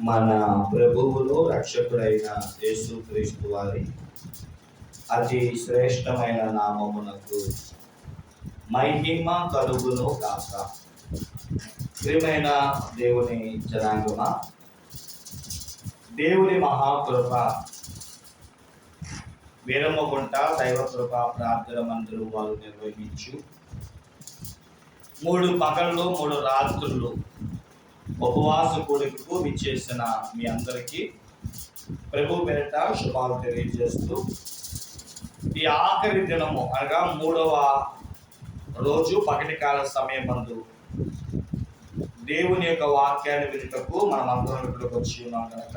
మన ప్రభువులు రక్షకుడైన యేసుక్రీస్తు వారి అతి శ్రేష్టమైన నామమునకు మహిమ కలుగును కాక ప్రియమైన దేవుని జనాంగమ. దేవుని మహాకృప వీరమ్మగుంట దైవ కృప ప్రార్థన మందిరం వారు నిర్వహించు. మూడు పగళ్ళు మూడు రాత్రులు ఉపవాస కూడికకు విచ్చేసిన మీ అందరికీ ప్రభు పేరిట శుభాలు తెలియజేస్తూ ఈ ఆఖరి దినము అనగా మూడవ రోజు పగటి కాల సమయం మందు దేవుని యొక్క వాక్యాన్ని వినుటకు మనం అందరం ఇక్కడికి వచ్చి ఉన్నాం కనుక.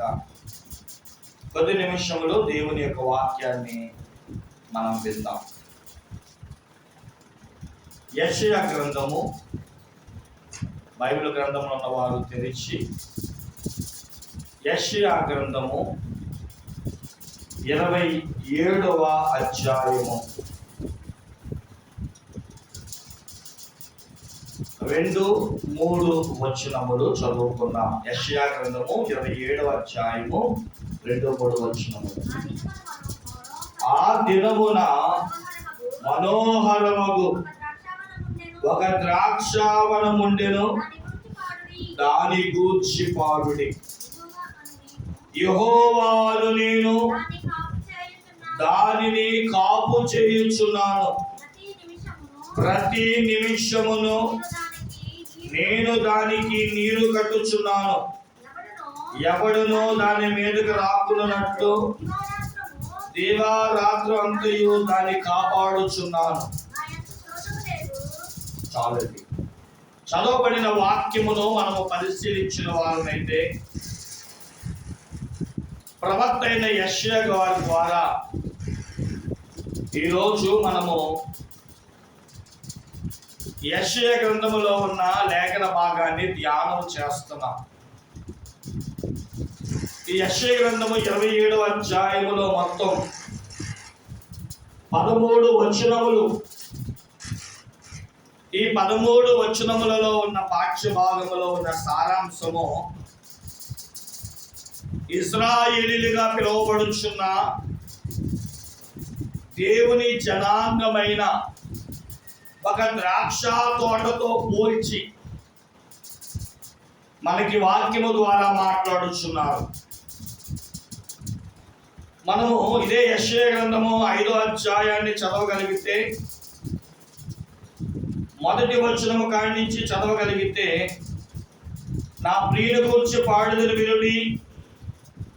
కొద్ది నిమిషములు దేవుని యొక్క వాక్యాన్ని మనం విందాం. యశయ గ్రంథము బైబిల్ గ్రంథంలో ఉన్న వారు తెరిచి యషయా గ్రంథము ఇరవై ఏడవ అధ్యాయము. రెండు మూడు వచనములు చదువుకున్నాం యష్యా గ్రంథము ఇరవై ఏడవ అధ్యాయము రెండు మూడు వచ్చినములు ఆ దినమున మనోహరమగు ఒక ద్రాక్షావనముండెను దాని గూర్చి పాడుడి. యహోవాను నేను దానిని కాపు చేయుచున్నాను. ప్రతి నిమిషమును నేను దానికి నీరు కట్టుచున్నాను. ఎవడునో దాని మీదకు రాకున్నట్లు దేవారాత్రు అంతయు దాన్ని కాపాడుచున్నాను. చాలండి చదవబడిన వాక్యమును మనము పరిశీలించిన వారమైతే ప్రవక్త అయిన యశ్య గారి ద్వారా ఈరోజు మనము యశ్య గ్రంథములో ఉన్న లేఖన భాగాన్ని ధ్యానం చేస్తున్నాం. ఈ యశ్య గ్రంథము ఇరవై ఏడవ అధ్యాయములో మొత్తం పదమూడు వచనములు ఈ పదమూడు వచనములలో ఉన్న పాఠ్య భాగములో ఉన్న సారాంశము ఇస్రాయేలీలుగా పిలువబడుచున్న దేవుని జనాంగమైన ఒక ద్రాక్ష తోటతో పోల్చి మనకి వాక్యము ద్వారా మాట్లాడుచున్నారు. మనము ఇదే యశ్వ గ్రంథము ఐదో అధ్యాయాన్ని చదవగలిగితే మొదటి వచనము కాడి నుంచి చదవగలిగితే నా ప్రియుని గురించి పాడుదలు వినుడి.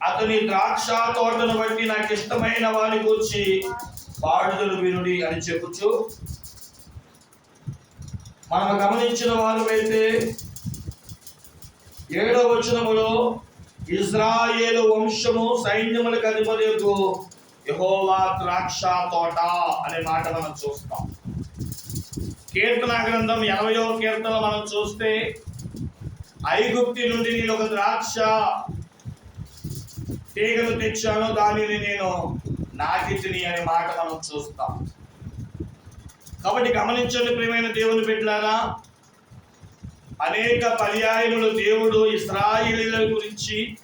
అతని ద్రాక్ష తోటను బట్టి నాకు ఇష్టమైన వాని గురించి పాడుదలు వినుడి అని చెప్పుచు. మనం గమనించిన వారు ఏడో వచనములో ఇజ్రాయేలు వంశము సైన్యములకు అధిపతి యహోవా ద్రాక్ష తోట అనే మాట మనం చూస్తాం. కీర్తన గ్రంథం ఎనభయో కీర్తన మనం చూస్తే ఐగుప్తి నుండి నేను ఒక ద్రాక్ష తీగలు తెచ్చాను దానిని నేను నాకితిని అనే మాట మనం చూస్తాం. కాబట్టి గమనించండి ప్రియమైన దేవుని బిడ్డారా అనేక పర్యాయములు దేవుడు ఇస్రాయిలీల గురించి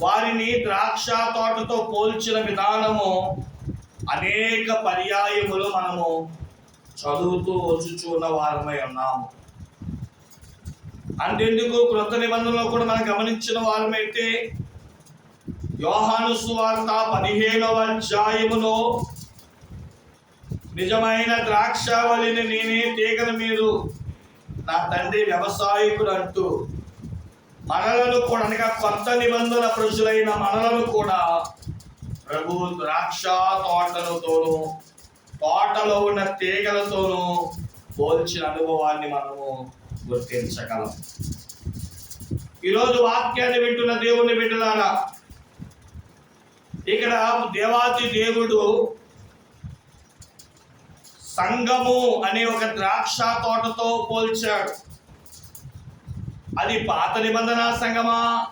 వారిని ద్రాక్ష తోటతో పోల్చిన విధానము అనేక పర్యాయములు మనము చదువుతూ వచ్చుచున్న వారమై ఉన్నాము. అంతెందుకు క్రొత్త నిబంధనలో కూడా మనం గమనించిన వారమైతే యోహాను సువార్త పదిహేనవ అధ్యాయములో నిజమైన ద్రాక్షావళిని నేనే తీగల మీరు నా తండ్రి వ్యవసాయకుడు అంటూ మనలను కూడా అనగా కొత్త నిబంధన ప్రజలైన మనలను కూడా ప్రభు ద్రాక్ష తోటలతోనూ తోటలో ఉన్న తీగలతోనూ పోల్చిన అనుభవాన్ని మనము గుర్తించగలం. ఈరోజు వాక్యాన్ని వింటున్న దేవుని బిడ్డలారా ఇక్కడ దేవాతి దేవుడు సంగము అనే ఒక ద్రాక్ష తోటతో పోల్చాడు. అది పాత నిబంధన సంగమా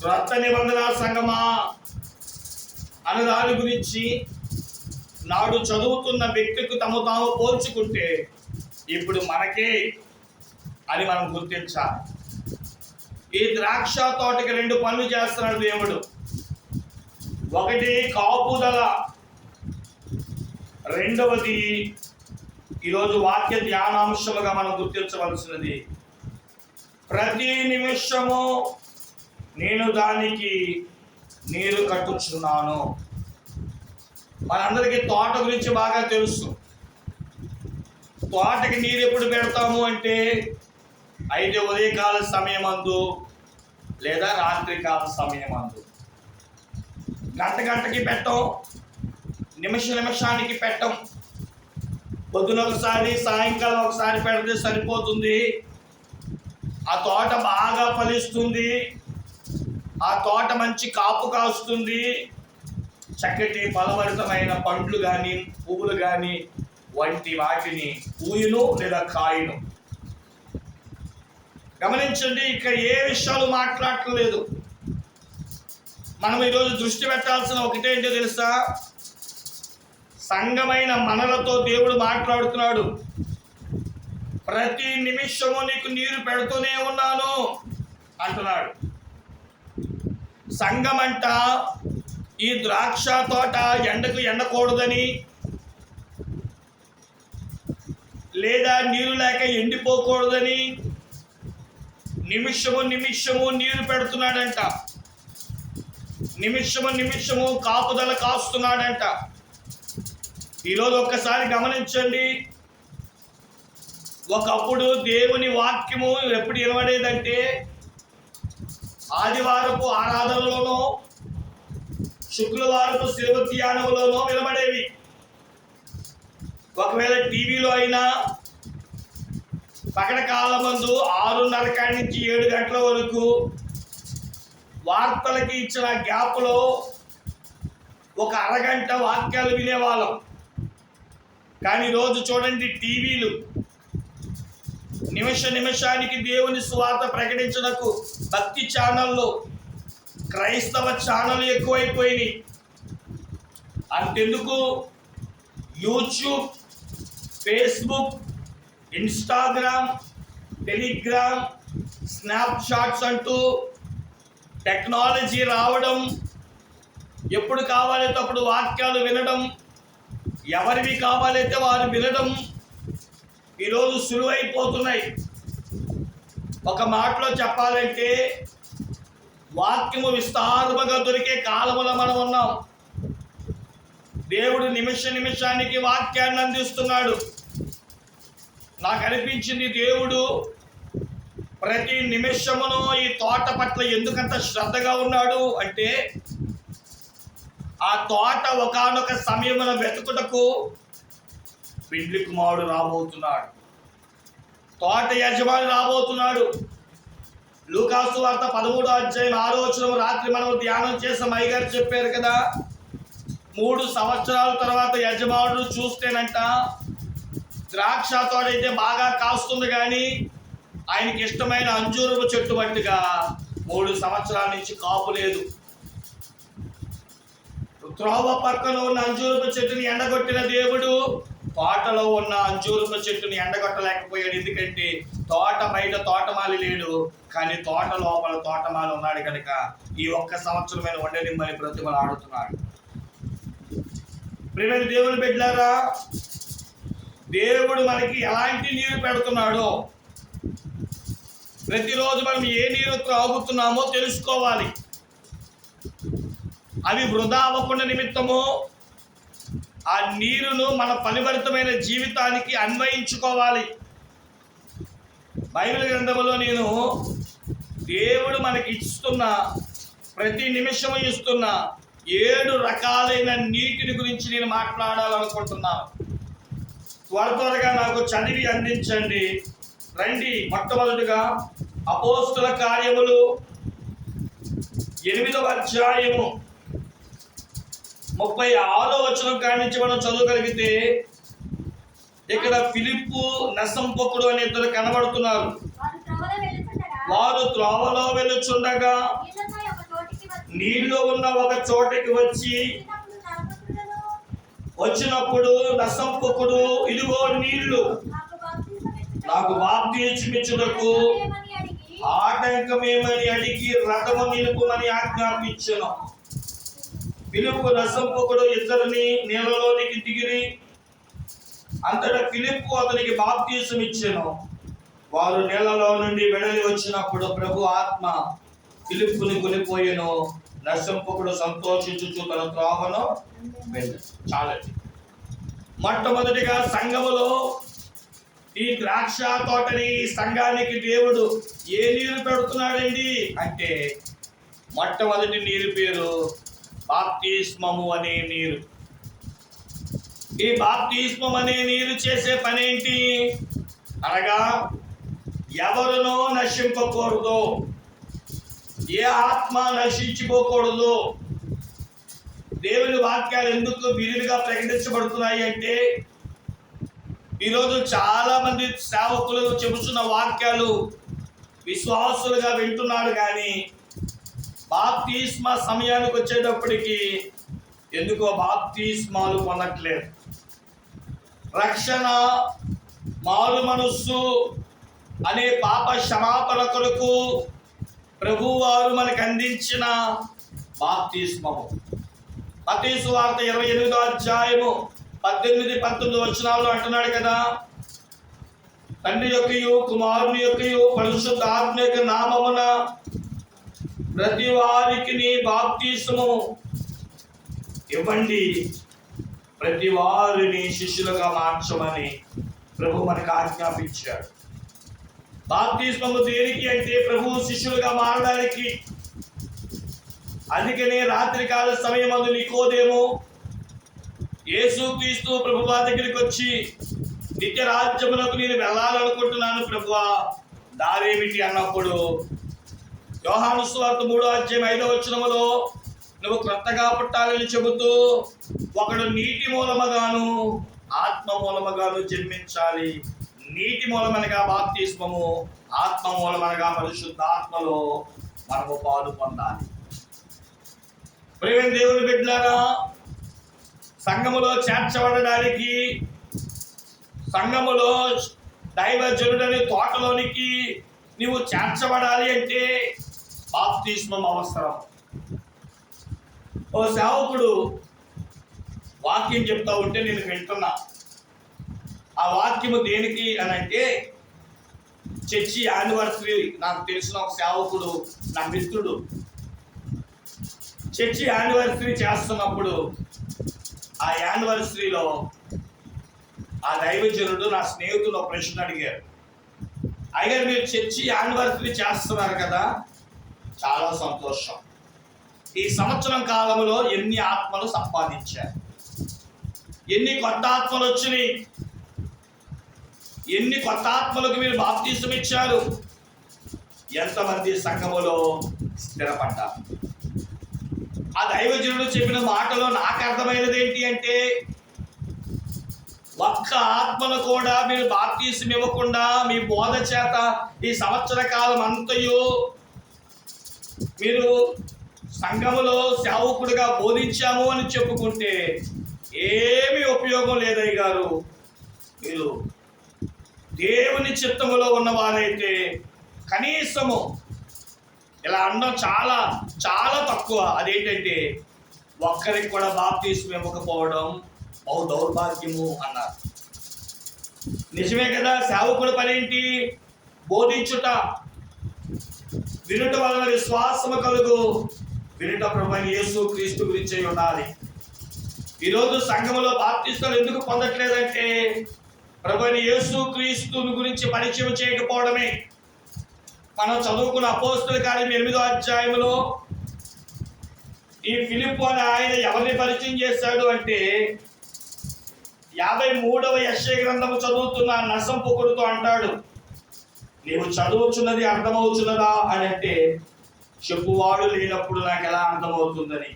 క్రొత్త నిబంధన సంగమా అన్న దాని గురించి నాడు చదువుతున్న వ్యక్తికి తమ తాము పోల్చుకుంటే ఇప్పుడు మనకే అని మనం గుర్తించాలి. ఈ ద్రాక్ష తోటకి రెండు పనులు చేస్తున్నాడు దేవుడు ఒకటి కాపుదల రెండవది ఈరోజు వాక్య ధ్యానాంశముగా మనం గుర్తించవలసినది. ప్రతి నిమిషము నేను దానికి నీరు కట్టుచున్నాను. మనందరికీ తోట గురించి బాగా తెలుసు. తోటకి నీరు ఎప్పుడు పెడతాము అంటే అయితే ఉదయకాల సమయమందు లేదా రాత్రికాల సమయమందు. గంట గంటకి పెట్టం నిమిష నిమిషానికి పెట్టం. పొద్దున ఒకసారి సాయంకాలం ఒకసారి పెడితే సరిపోతుంది. ఆ తోట బాగా ఫలిస్తుంది. ఆ తోట మంచి కాపు కాస్తుంది. చక్కటి ఫలభరితమైన పండ్లు కానీ పువ్వులు కానీ వంటి వాటిని పూయును లేదా కాయును. గమనించండి ఇక్కడ ఏ విషయాలు మాట్లాడట్లేదు. మనం ఈరోజు దృష్టి పెట్టాల్సిన ఒకటేంటో తెలుసా? సంఘమైన మనలతో దేవుడు మాట్లాడుతున్నాడు. ప్రతి నిమిషము నీకు నీరు పెడుతూనే ఉన్నాను అంటున్నాడు. సంఘమంట ఈ ద్రాక్ష తోట ఎండకు ఎండకూడదని. లేదా నీరు లేక ఎండిపోకూడదని. నిమిషము నిమిషము నీరు పెడుతున్నాడంట. నిమిషము నిమిషము కాపుదల కాస్తున్నాడంట. ఈరోజు ఒక్కసారి గమనించండి. ఒకప్పుడు దేవుని వాక్యము ఎప్పుడు వినబడేదంటే ఆదివారపు ఆరాధనలోనూ శుక్రవారపు శివ ధ్యానంలోనో వినబడేవి ఒకవేళ టీవీలో అయినా పగట కాలం ముందు ఆరున్నర కాడి నుంచి ఏడు గంటల వరకు వార్తలకి ఇచ్చిన గ్యాప్లో ఒక అరగంట వాక్యాలు వినేవాళ్ళం. కానీ రోజు చూడండి టీవీలు. నిమిష నిమిషానికి దేవుని స్వార్థ ప్రకటించడకు భక్తి ఛానల్లో క్రైస్తవ ఛానల్ ఎక్కువైపోయినాయి. అంతెందుకు? YouTube Facebook Instagram Telegram snapshots అంటూ టెక్నాలజీ రావడం ఎప్పుడు కావాలైతే అప్పుడు వాక్యాలు వినడం ఎవరివి కావాలైతే వారు వినడం ఈరోజు సులువైపోతున్నాయి. ఒక మాటలో చెప్పాలంటే వాక్యము విస్తారముగా దొరికే కాలములో మనం ఉన్నాం. దేవుడు నిమిష నిమిషానికి వాక్యాన్ని అందిస్తున్నాడు. నాకు అనిపించింది దేవుడు ప్రతి నిమిషమును ఈ తోట పట్ల ఎందుకంత శ్రద్ధగా ఉన్నాడు అంటే ఆ తోట ఒకానొక సమయమున వెతుకుటకు పిండ్లి కుమారుడు రాబోతున్నాడు. తోట యజమాని రాబోతున్నాడు. లూకాసు వార్త పదమూడో అధ్యాయం ఆలోచన రాత్రి మనం ధ్యానం చేసాం అయ్యగారు చెప్పారు కదా మూడు సంవత్సరాల తర్వాత యజమానుడు చూస్తేనంట ద్రాక్ష తోటైతే బాగా కాస్తుంది కానీ ఆయనకి ఇష్టమైన అంజూరపు చెట్టు మట్టుగా మూడు సంవత్సరాల నుంచి కాపు లేదు. త్రోవ పక్కన ఉన్న అంజూరపు చెట్టుని ఎండగొట్టిన దేవుడు తోటలో ఉన్న అంజూరపు చెట్టుని ఎండగొట్టలేకపోయాడు. ఎందుకంటే తోట బయట తోటమాలి లేడు. కానీ తోట లోపల తోటమాలి ఉన్నాడు కనుక ఈ ఒక్క సంవత్సరమైన వండనిమ్మని ప్రతిమలు ఆడుతున్నాడు. ప్రేమ దేవుని బిడ్డారా దేవుడు మనకి ఎలాంటి నీరు పెడుతున్నాడో ప్రతిరోజు మనం ఏ నీరు త్రాగుతున్నామో తెలుసుకోవాలి. అవి వృధా అవ్వకుండా నిమిత్తము ఆ నీరును మన ఫలిభరితమైన జీవితానికి అన్వయించుకోవాలి. బైబిల్ గ్రంథంలో నేను దేవుడు మనకి ఇస్తున్న ప్రతి నిమిషము ఇస్తున్న ఏడు రకాలైన నీటిని గురించి నేను మాట్లాడాలనుకుంటున్నాను త్వర త్వరగా నాకు చదివి అందించండి. రండి మొట్టమొదటిగా అపోస్తుల కార్యములు ఎనిమిదవ అధ్యాయము. ముప్పై ఆరో వచనం కాడి నుంచి మనం చదవగలిగితే ఇక్కడ ఫిలిప్పు నసంపకుడు అనే ఇద్దరు కనబడుతున్నారు. వారు త్రోవలో వెళ్ళుచుండగా నీళ్ళు నీళ్ళు ఉన్న ఒక చోటకి వచ్చి వచ్చినప్పుడు నసంపకుడు ఇదిగో నీళ్ళు నాకు బాప్తిసం నాకు ఆటంకమేమని అడిగి రథము నిలుపుమని ఆజ్ఞాపించను. పిలుపు రసంపకుడు ఇద్దరిని నీళ్ళలోనికి దిగిరి. అంతటా ఫిలిప్పు అతనికి బాప్తీసం ఇచ్చాను. వారు నీళ్ళలో నుండి వెడలి వచ్చినప్పుడు ప్రభు ఆత్మ ఫిలిప్పుని కొనిపోయాను. నరసింపకుడు సంతోషించుచు తన త్రోవను వెళ్ళి చాలండి. మొట్టమొదటిగా సంఘములో ఈ ద్రాక్ష తోటని ఈ సంఘానికి దేవుడు ఏ నీరు పెడుతున్నాడండి? అంటే మొట్టమొదటి నీరు పేరు బాప్తిస్మము అనే నీరు. ఈ బాప్తిస్మం అనే నీరు చేసే పనేంటి? అనగా ఎవరునో నశింపకూడదు. ఏ ఆత్మ నశించిపోకూడదు. దేవుని వాక్యాలు ఎందుకు విరివిగా ప్రకటించబడుతున్నాయి అంటే ఈరోజు చాలా మంది సేవకులు చెబుతున్న వాక్యాలు విశ్వాసులుగా వింటున్నాడు కానీ బాప్తిస్మా సమయానికి వచ్చేటప్పటికి ఎందుకో బాప్తిస్మాలు పొందట్లేదు రక్షణ మారు మనస్సు అనే పాప క్షమాపణ కొరకు ప్రభువారు మనకు అందించిన బాప్తిస్మము. మతీసు వార్త ఇరవై ఎనిమిదో అధ్యాయము పద్దెనిమిది పంతొమ్మిది వచనాల్లో అంటున్నాడు కదా తండ్రి యొక్కయు కుమారుని యొక్కయు పరిశుద్ధ ఆత్మ యొక్క నామమున ప్రతి వారికి నీ ఇవ్వండి. ప్రతి వారిని శిష్యులుగా మార్చమని ప్రభు మనకు ఆజ్ఞాపించాడు. బాప్తిస్మము దేనికి అంటే ప్రభు శిష్యులుగా మారడానికి. అందుకనే రాత్రికాల సమయం అందు నికోదేమో యేసు క్రీస్తు ప్రభువా దగ్గరికి వచ్చి నిత్య రాజ్యములకు నేను వెళ్ళాలనుకుంటున్నాను ప్రభువా దారేమిటి అన్నప్పుడు యోహాను సువార్త మూడో అధ్యాయం ఐదో వచనములో నువ్వు క్రొత్తగా పుట్టాలని చెబుతూ ఒకడు నీటి మూలముగాను ఆత్మ మూలముగాను జన్మించాలి. నీటి మూలమనగా బాప్తిస్మము ఆత్మ మూలమనగా పరిశుద్ధ ఆత్మలో మనము పాలు పొందాలి. ప్రేమ దేవుని బిడ్డలారా సంఘములో చేర్చబడడానికి సంఘములో దైవజనుడని తోటలోనికి నీవు చేర్చబడాలి అంటే బాప్తిష్మం అవసరం. ఓ సేవకుడు వాక్యం చెప్తా ఉంటే నేను వింటున్నా. ఆ వాక్యము దేనికి అని అంటే చర్చి యానివర్సరీ నాకు తెలిసిన ఒక సేవకుడు నా మిత్రుడు. చర్చి యానివర్సరీ చేస్తున్నప్పుడు ఆ యానివర్సరీలో ఆ దైవజనుడు నా స్నేహితుడు ఒక ప్రశ్న అడిగారు. అయ్యారు మీరు చర్చి యానివర్సరీ చేస్తున్నారు కదా? చాలా సంతోషం. ఈ సంవత్సరం కాలంలో ఎన్ని ఆత్మలు సంపాదించారు? ఎన్ని కొత్త ఆత్మలు వచ్చినాయి? ఎన్ని కొత్త ఆత్మలకు మీరు బాప్తీసం ఇచ్చారు? ఎంతమంది సంఘములో స్థిరపడ్డారు? ఆ దైవజనుడు చెప్పిన మాటలో నాకు అర్థమైనది ఏంటి అంటే ఒక్క ఆత్మను కూడా మీరు బాప్తీసం ఇవ్వకుండా మీ బోధ చేత ఈ సంవత్సర కాలం అంతయు మీరు సంఘములో సేవకుడిగా బోధించాము అని చెప్పుకుంటే ఏమి ఉపయోగం లేదయ్య గారు. మీరు దేవుని చిత్తములో ఉన్నవారైతే కనీసము ఇలా అనడం చాలా చాలా తక్కువ. అదేంటంటే ఒక్కరికి కూడా బాప్తీసం ఇవ్వకపోవడం బహు దౌర్భాగ్యము అన్నారు. నిజమే కదా? సేవకుడి పనేంటి? బోధించుట. వినుట వలన విశ్వాసము కలుగు. వినుట ప్రభు యేసు క్రీస్తు గురించి ఉండాలి. ఈరోజు సంఘములో బాప్తిస్తాలు ఎందుకు పొందట్లేదంటే ప్రభుని యేసు క్రీస్తుని గురించి పరిచయం చేయకపోవడమే. మనం చదువుకున్న అపోస్తుల కార్యం ఎనిమిదో అధ్యాయంలో ఈ ఫిలిప్ అని ఆయన ఎవరిని పరిచయం చేశాడు అంటే యాభై మూడవ యశ్య గ్రంథము చదువుతున్న నసంపుకుడుతో అంటాడు. నీవు చదువుచున్నది అర్థమవుతున్నదా అని అంటే చెప్పువాడు లేనప్పుడు నాకు ఎలా అర్థమవుతుందని?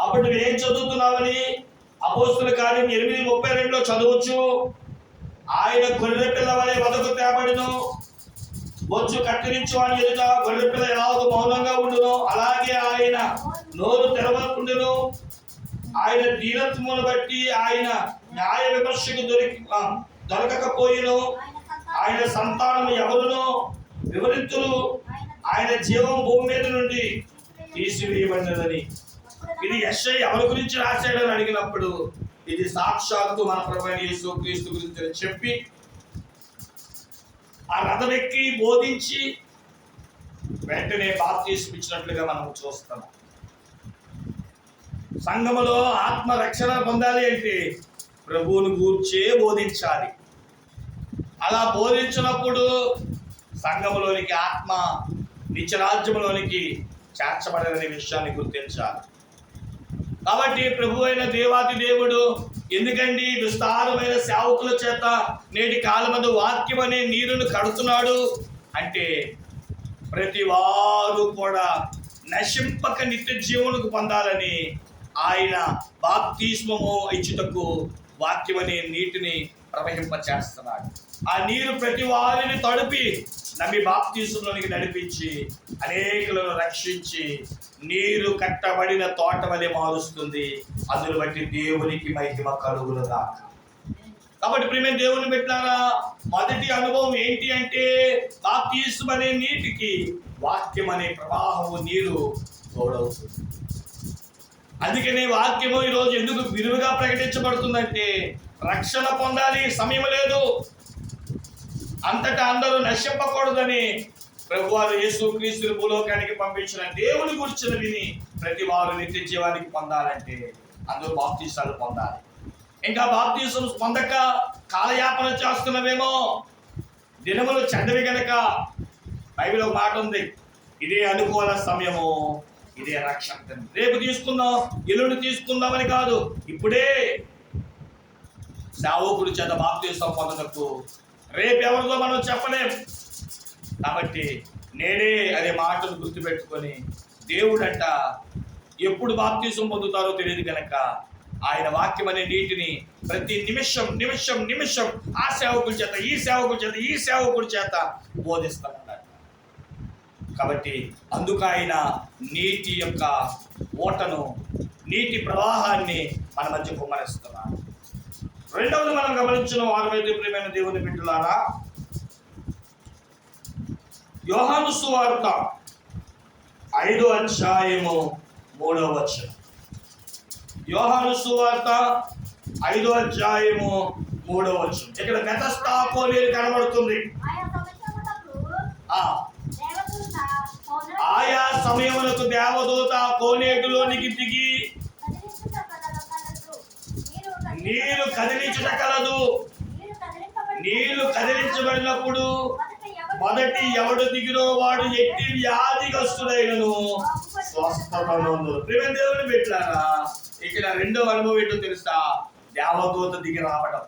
అప్పుడు నువ్వేం చదువుతున్నావని? అపోస్తుల కార్యం ఎనిమిది ముప్పై రెండులో చదవచ్చు. ఆయన గొర్రె పిల్ల వలె వదకు తేబడిను. బొచ్చు కత్తిరించు అని ఎదుట గొర్రె పిల్ల ఎలాగో మౌనంగా ఉండును అలాగే ఆయన నోరు తెరవకుండును. ఆయన దీనత్వమును బట్టి ఆయన న్యాయ విమర్శకు దొరికి దొరకకపోయిను ఆయన సంతానం ఎవరునో వివరింతులు ఆయన జీవం భూమి మీద నుండి తీసివేయబడినదని. ఇది యశ్ఐ ఎవరి గురించి రాశాడని అడిగినప్పుడు ఇది సాక్షాత్తు మన ప్రభు యేసు క్రీస్తు గురించి చెప్పి ఆ రథం ఎక్కి బోధించి వెంటనే బాప్తీసం ఇచ్చినట్లుగా మనం చూస్తున్నాం సంఘములో ఆత్మ రక్షణ పొందాలి అంటే ప్రభువును గూర్చే బోధించాలి. అలా బోధించినప్పుడు సంఘములోనికి ఆత్మ నిత్యరాజ్యములోనికి చేర్చబడదనే విషయాన్ని గుర్తించాలి. కాబట్టి ప్రభు అయిన దేవాది దేవుడు ఎందుకండి విస్తారమైన సేవకుల చేత నేటి కాలమందు వాక్యం అనే నీరును కడుతున్నాడు? అంటే ప్రతి వారు కూడా నశింపక నిత్య జీవనకు పొందాలని ఆయన బాప్తిస్మము ఇచ్చుటకు వాక్యమనే నీటిని ప్రవహింప చేస్తున్నాడు ఆ నీరు ప్రతి వారిని తడిపి నమ్మి బాప్తీసులోనికి నడిపించి అనేకులను రక్షించి నీరు కట్టబడిన తోట వలె మారుస్తుంది. అందును బట్టి దేవునికి మహిమ కలుగులుగా కాబట్టి ప్రేమే దేవుని పెట్టారా మొదటి అనుభవం ఏంటి అంటే బాప్తీసం అనే నీటికి వాక్యం అనే ప్రవాహము నీరు తోడవుతుంది. అందుకనే వాక్యము ఈరోజు ఎందుకు విరువుగా ప్రకటించబడుతుందంటే రక్షణ పొందాలి సమయం లేదు అంతటా అందరూ నశింపకూడదని ప్రభువారు యేసు క్రీస్తుని భూలోకానికి పంపించిన దేవుని గురించిన విని ప్రతి వారు నిత్య జీవానికి పొందాలంటే అందరూ బాప్తీసాలు పొందాలి. ఇంకా బాప్తీసం పొందక కాలయాపన చేస్తున్నవేమో దినములు చెడ్డవి గనక బైబిల్ ఒక మాట ఉంది. ఇదే అనుకూల సమయము ఇదే రక్షణ. రేపు తీసుకుందాం ఎల్లుండి తీసుకుందామని కాదు ఇప్పుడే సేవకుడి చేత బాప్తీసం పొందటకు రేపు ఎవరితో మనం చెప్పలేం. కాబట్టి నేనే అనే మాటను గుర్తుపెట్టుకొని దేవుడంట ఎప్పుడు బాప్తీసం పొందుతారో తెలియదు కనుక ఆయన వాక్యం అనే నీటిని ప్రతి నిమిషం నిమిషం నిమిషం ఆ సేవకుడి చేత ఈ సేవకుల చేత ఈ సేవకుడి చేత బోధిస్తామన్నారు కాబట్టి అందుకు ఆయన నీటి యొక్క ఓటను నీటి ప్రవాహాన్ని మన మధ్య కుమ్మరిస్తున్నారు రెండవది మనం గమనించిన వారమైతే ప్రియమైన దేవుని బిడ్డలారా యోహాను సువార్త ఐదో అధ్యాయము మూడవ వచనం. యోహాను సువార్త ఐదో అధ్యాయము మూడవ వచనం. ఇక్కడ కనబడుతుంది. ఆ. దేవదూత పౌన- ఆయా సమయములకు దేవదూత కోనేటిలోనికి దిగి నీరు కదిలించట కలదు. నీళ్ళు కదిలించబడినప్పుడు మొదటి ఎవడు దిగినో వాడు ఎట్టి వ్యాధిగస్తుడైనను స్వస్థతను ప్రేమ దేవుని పెట్టారా ఇక్కడ రెండో అనుభవం ఏంటో తెలుసా? దేవదూత దిగి రావడం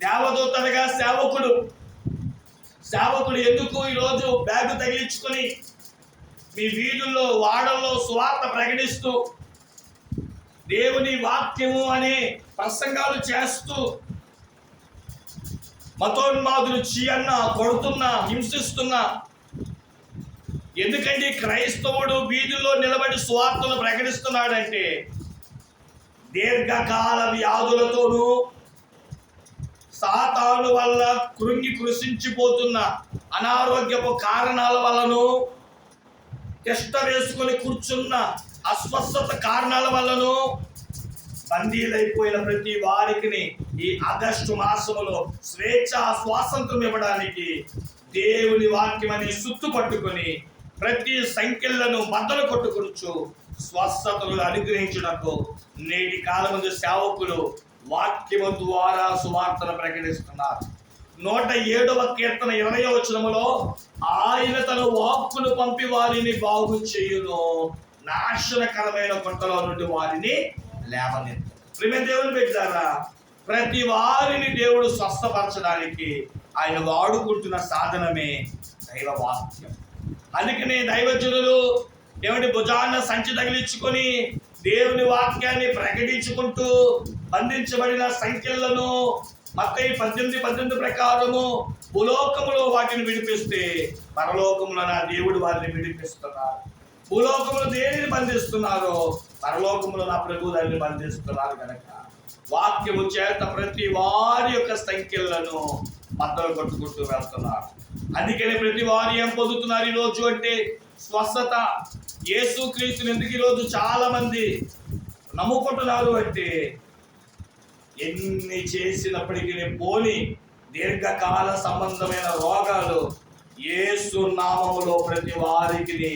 దేవదూత అనగా సేవకుడు. సేవకుడు ఎందుకు ఈరోజు బ్యాగ్ తగిలించుకొని మీ వీధుల్లో వాడల్లో స్వార్థ ప్రకటిస్తూ దేవుని వాక్యము అనే ప్రసంగాలు చేస్తూ మతోన్మాదులు చీయన్న కొడుతున్నా హింసిస్తున్నా ఎందుకంటే క్రైస్తవుడు వీధుల్లో నిలబడి స్వార్థను ప్రకటిస్తున్నాడంటే దీర్ఘకాల వ్యాధులతోనూ సాతాను వల్ల కృంగి కృషించిపోతున్న అనారోగ్యపు కారణాల వలన తిష్ట వేసుకొని కూర్చున్న అస్వస్థత కారణాల వల్లను బందీలైపోయిన ప్రతి వారికి ఈ ఆగస్టు మాసములో స్వేచ్ఛ స్వాతంత్రం ఇవ్వడానికి దేవుని వాక్యం అని సుత్తు పట్టుకొని ప్రతి సంఖ్యలను బద్దలు కొట్టుకొచ్చు స్వస్థతలు అనుగ్రహించుటకు నేటి కాలమందు సేవకులు వాక్యము ద్వారా సువార్తను ప్రకటిస్తున్నారు. నూట ఏడవ కీర్తన ఇరవై వచనములో ఆయన తన వాక్కును పంపి వారిని బాగు చేయును నాశనకరమైన గుంటలో నుండి వారిని లేవలేదు ప్రేమ దేవుని పెట్టారా ప్రతి వారిని దేవుడు స్వస్థపరచడానికి ఆయన వాడుకుంటున్న సాధనమే దైవ వాక్యం అందుకనే దైవజనులు దేవుడి భుజాన్న సంచి తగిలించుకొని దేవుని వాక్యాన్ని ప్రకటించుకుంటూ బంధించబడిన సంఖ్యలను మత్తయి పద్దెనిమిది పద్దెనిమిది ప్రకారము భూలోకములో వాటిని విడిపిస్తే పరలోకములో నా దేవుడు వారిని విడిపిస్తున్నారు భూలోకములు దేనిని బంధిస్తున్నారో పరలోకంలో నా ప్రభు దాన్ని బంధిస్తున్నారు కనుక వాక్యము చేత ప్రతి వారి యొక్క సంఖ్యలను బద్దలు కొట్టుకుంటూ వెళ్తున్నారు. అందుకని ప్రతి వారు ఏం పొందుతున్నారు ఈ రోజు అంటే స్వస్థత. యేసు క్రీస్తుని ఎందుకు ఈరోజు చాలా మంది నమ్ముకుంటున్నారు అంటే ఎన్ని చేసినప్పటికీ పోని దీర్ఘకాల సంబంధమైన రోగాలు ఏసు నామములో ప్రతి వారికి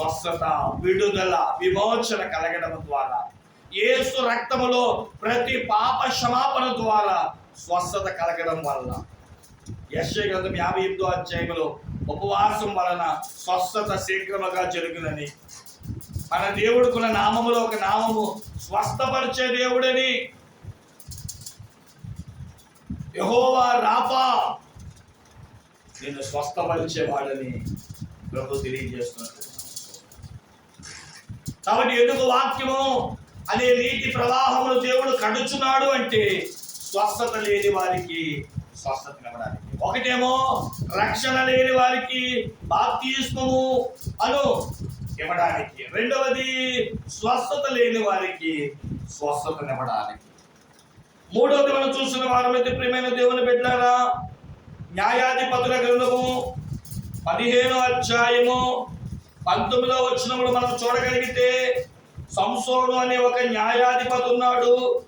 స్వస్థత విడుదల విమోచన కలగడం ద్వారా ఏసు రక్తములో ప్రతి పాప క్షమాపణ ద్వారా స్వస్థత కలగడం వల్ల యశ్వ గ్రంథం యాభై ఎనిమిదో అధ్యాయంలో ఉపవాసం వలన స్వస్థత శీఘ్రముగా జరుగునని. మన దేవుడుకున్న నామములో ఒక నామము స్వస్థపరిచే దేవుడని. యహోవా రాపా నిన్ను స్వస్థపరిచేవాడని ప్రభు తెలియజేస్తున్నాడు. కాబట్టి ఎందుకు వాక్యము అనే నీటి ప్రవాహమును దేవుడు కడుచున్నాడు అంటే స్వస్థత లేని వారికి స్వస్థత కలగడానికి. ఒకటేమో రక్షణ లేని వారికి బాప్తిస్మము అను ఇవ్వడానికి. రెండవది స్వస్థత లేని వారికి స్వస్థత ఇవ్వడానికి. మూడవది మనం చూసిన వారమైతే ప్రియమైన దేవుని పెట్టారా న్యాయాధిపతుల గ్రంథము పదిహేను అధ్యాయము పంతొమ్మిదో వచ్చినప్పుడు మనం చూడగలిగితే సంసోను అనే ఒక న్యాయాధిపతి ఉన్నాడు.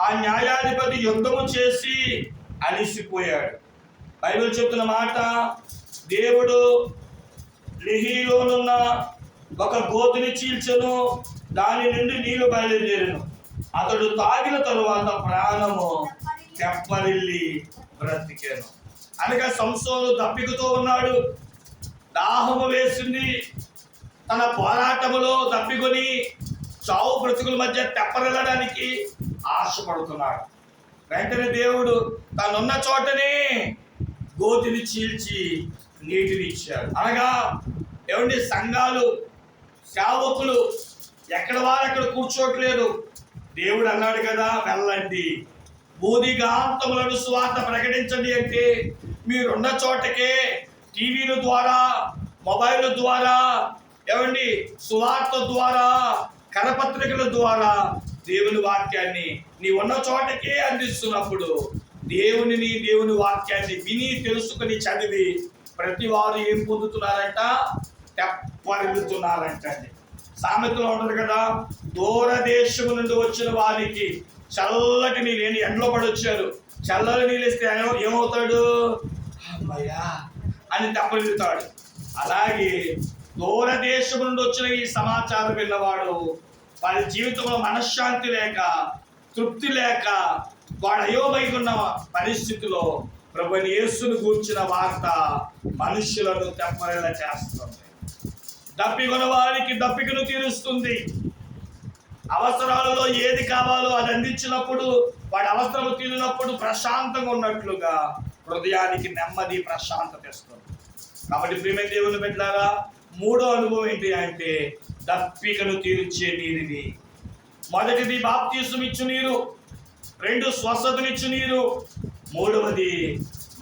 ఆ న్యాయాధిపతి యుద్ధము చేసి అలిసిపోయాడు. బైబిల్ చెప్తున్న మాట దేవుడు లిహిలోనున్న ఒక గోతుని చీల్చను దాని నుండి నీళ్ళు బయలుదేరను. అతడు తాగిన తరువాత ప్రాణము తెప్పరిల్లి బ్రతికాను. అనగా సంసోను తప్పికుతూ ఉన్నాడు. దాహము వేసింది. తన పోరాటములో తప్పికొని చావు బ్రతుకుల మధ్య తెప్పరిల్లడానికి ఆశపడుతున్నాడు. వెంటనే దేవుడు తనున్న చోటనే గోతిని చీల్చి నీటిని ఇచ్చాడు. అనగా ఏమండి సంఘాలు సేవకులు ఎక్కడ వారు అక్కడ కూర్చోట్లేదు దేవుడు అన్నాడు కదా వెళ్ళండి. బోధిగాంతములను స్వార్థ ప్రకటించండి అంటే మీరున్న చోటకే టీవీల ద్వారా మొబైల్ ద్వారా ఏమండి? సువార్త ద్వారా కరపత్రికల ద్వారా దేవుని వాక్యాన్ని నీ ఉన్న చోటకే అందిస్తున్నప్పుడు దేవునిని దేవుని వాక్యాన్ని విని తెలుసుకుని చదివి ప్రతి వారు ఏం పొందుతున్నారంట? తెప్పరిల్లుతున్నారంట అండి. సామెతలో ఉండదు కదా దూరదేశము నుండి వచ్చిన వారికి చల్లటి నీళ్ళు ఏంటి? ఎండలో పడి వచ్చారు. చల్లని నీళ్ళు ఇస్తే ఏమవుతాడు? అమ్మయ్యా! అని తెప్పరిల్లుతాడు. అలాగే దూరదేశం నుండి వచ్చిన ఈ సమాచారం విన్నవాడు వారి జీవితంలో మనశ్శాంతి లేక తృప్తి లేక వాడు అయోమయుకున్న పరిస్థితిలో ప్రభు యేసును గూర్చిన వార్త మనుషులను తెప్పరేలా చేస్తుంది. దప్పికొన వారికి దప్పికను తీరుస్తుంది. అవసరాలలో ఏది కావాలో అది అందించినప్పుడు వాడి అవసరం తీరినప్పుడు ప్రశాంతంగా ఉన్నట్లుగా హృదయానికి నెమ్మది ప్రశాంతత ఇస్తుంది. కాబట్టి ప్రేమ దేవుని పెట్టారా మూడో అనుభవం ఏంటి అంటే దప్పికను తీర్చే నీరిది మొదటిది బాప్తీసం ఇచ్చు నీరు రెండు స్వస్థతనిచ్చు నీరు మూడవది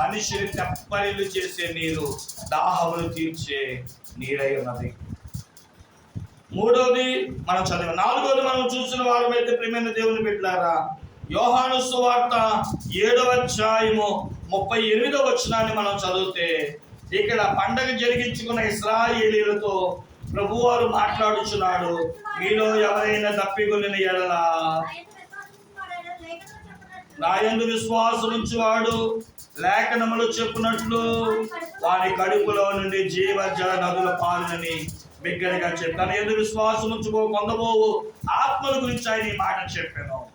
మనిషిని తెప్పరిల్లు చేసే నీరు దాహమును తీర్చే నీరై ఉన్నది. మూడవది మనం చదివి. నాలుగవది మనం చూసిన వారమైతే ప్రేమైన దేవుని పెట్టారా యోహాను సువార్త ఏడవ అధ్యాయము ముప్పై ఎనిమిదవ వచనాన్ని మనం చదివితే ఇక్కడ పండగ జరిగించుకున్న ఇస్రాయేలీలతో ప్రభువారు మాట్లాడుచున్నాడు. మీలో ఎవరైనా తప్పిగొలిన ఎడల? నాయందు విశ్వాసం ఉంచువాడు లేఖనములు చెప్పినట్లు వారి కడుపులో నుండి జీవజల నదుల పాలనని బిగ్గరగా చెప్పాను తన ఎందు విశ్వాసం ఉంచుకో పొందబోవు. ఆత్మల గురించి ఆయన ఈ మాట చెప్పాను.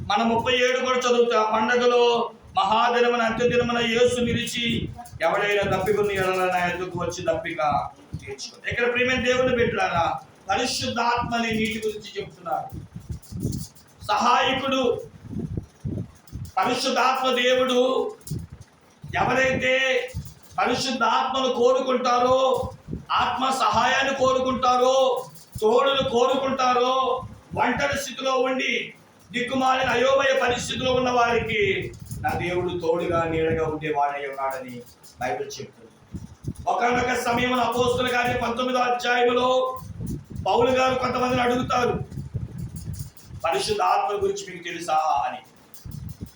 మన ముప్పై ఏడు కూడా చదువుతా. పండగలో మహాదినమున అంత్యదినమున యేసు నిలిచి ఎవడైనా దప్పికుని ఎడల నా ఎందుకు వచ్చి తప్పిక తీర్చుకుంది. ఇక్కడ ప్రేమ దేవుని పెట్టారా పరిశుద్ధాత్మని నీటి గురించి చెప్తున్నారు. సహాయకుడు పరిశుద్ధాత్మ దేవుడు ఎవరైతే పరిశుద్ధాత్మను కోరుకుంటారో ఆత్మ సహాయాన్ని కోరుకుంటారో తోడును కోరుకుంటారో ఒంటరి స్థితిలో ఉండి దిక్కుమాలిన అయోమయ పరిస్థితిలో ఉన్న వారికి నా దేవుడు తోడుగా నీడగా ఉండే వాడై ఉన్నాడని బైబిల్ చెప్తుంది. ఒకనొక సమయంలో అపోస్తులు కానీ పంతొమ్మిదో అధ్యాయంలో పౌలు గారు కొంతమందిని అడుగుతారు పరిశుద్ధ ఆత్మ గురించి మీకు తెలుసా? అని.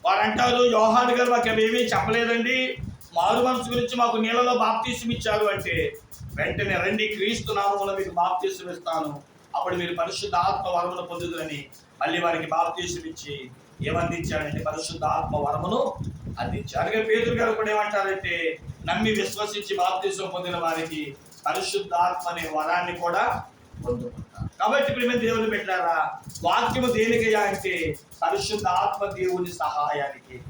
వారు అంటారు యోహాన్ గారు మాకు అవేమీ చెప్పలేదండి. మారు మనసు గురించి మాకు నీళ్ళలో బాప్తీసం ఇచ్చారు అంటే వెంటనే రండి క్రీస్తు నామంలో మీకు బాప్తీసం ఇస్తాను. అప్పుడు మీరు పరిశుద్ధ ఆత్మ వరమును పొందుదని మళ్ళీ వారికి బాప్తీసం ఇచ్చి ఏమందించాడంటే పరిశుద్ధ ఆత్మ వరమును అందించాడు. అలాగే పేదలు గారు కూడా ఏమంటారంటే నమ్మి విశ్వసించి బాప్తీసం పొందిన వారికి పరిశుద్ధ ఆత్మ అనే వరాన్ని కూడా పొందుకుంటారు. కాబట్టి ప్రేమ దేవుని పెట్టారా వాక్యము దేనికయ్యా అంటే పరిశుద్ధ ఆత్మ దేవుని సహాయానికి.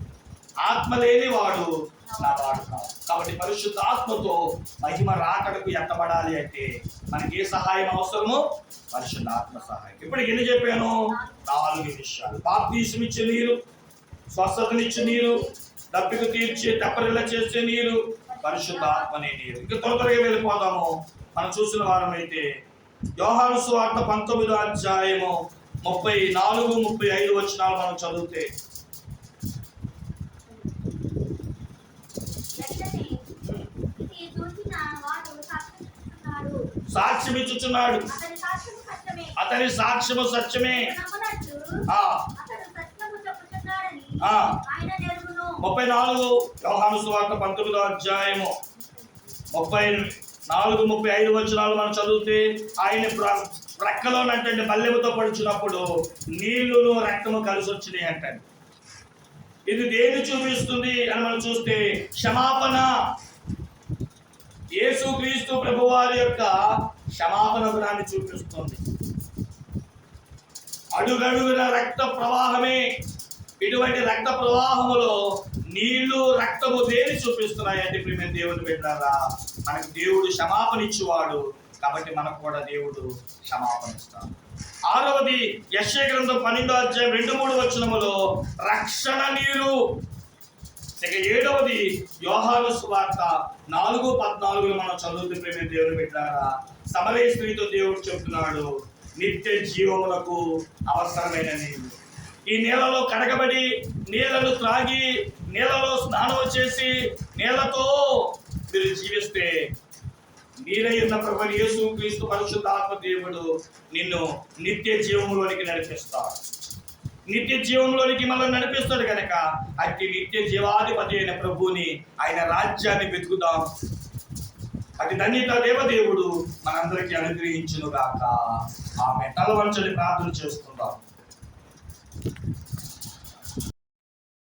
ఆత్మ లేని వాడు నా వాడు కాబట్టి పరిశుద్ధ ఆత్మతో మహిమ రాకడకు ఎత్తబడాలి అంటే మనకి ఏ సహాయం అవసరమో పరిశుద్ధాత్మ సహాయం. ఇప్పుడు ఎన్ని చెప్పాను? నాలుగు విషయాలు బాప్తీసం ఇచ్చే నీరు స్వస్థతనిచ్చే నీరు డబ్బుకు తీర్చే తెప్పరిల్ల చేసే నీరు పరిశుద్ధాత్మనే నీరు. ఇక త్వర త్వరగా వెళ్ళిపోతాము మనం చూసిన వారం అయితే యోహాను సువార్త పంతొమ్మిదో అధ్యాయము ముప్పై నాలుగు ముప్పై ఐదు వచ్చినాలు మనం చదివితే వెంటనే ఇది చూసిన వాడు సాక్షిస్తున్నాడు సాక్ష్యం ఇచ్చుచున్నాడు అతని సాక్ష్యము సత్యమే. ముప్పై నాలుగు యోహాను సువార్త పంతొమ్మిదో అధ్యాయము. ముప్పై నాలుగు ముప్పై ఐదు వచనాలు మనం చదివితే ఆయన ప్ర- ప్రక్కలోనంటే బల్లెముతో పడుచున్నప్పుడు నీళ్ళును రక్తము కలిసి వచ్చినాయి అంటండి. ఇది దేని చూపిస్తుంది అని మనం చూస్తే క్షమాపణ యేసు క్రీస్తు ప్రభువారి యొక్క క్షమాపణ గుణాన్ని చూపిస్తుంది. అడుగడుగున రక్త ప్రవాహమే ఇటువంటి రక్త ప్రవాహములో నీళ్ళు రక్తము దేని చూపిస్తున్నాయి అంటే మేము దేవుని పెట్టారా మనకు దేవుడు క్షమాపణ ఇచ్చేవాడు కాబట్టి మనకు కూడా దేవుడు క్షమాపణ ఇస్తాడు. ఆరవది యశ్య గ్రంథం పన్నెండో అధ్యాయం రెండు మూడు వచనములో రక్షణ నీరు ఇక ఏడవది యోహాను సువార్త. నాలుగు పద్నాలుగులో మనం చదువుతున్న ప్రేమ దేవుని పెట్టారా సమరయ స్త్రీతో దేవుడు చెప్తున్నాడు నిత్య జీవములకు అవసరమైన నీళ్ళు ఈ నీళ్ళలో కడగబడి నీళ్ళను త్రాగి నీళ్ళలో స్నానం చేసి నీళ్ళతో మీరు జీవిస్తే నీరై ఉన్న ప్రభు యేసు క్రీస్తు పరిశుద్ధాత్మ దేవుడు నిన్ను నిత్య జీవములోనికి నడిపిస్తాడు. నిత్య జీవంలోనికి మనల్ని నడిపిస్తాడు కనుక అట్టి నిత్య జీవాధిపతి అయిన ప్రభువుని ఆయన రాజ్యాన్ని వెతుకుదాం. అతి ధన్యత దేవదేవుడు మనందరికీ అనుగ్రహించునుగాక. ఆమె తలవంచని ప్రార్థన చేసుకుందాం.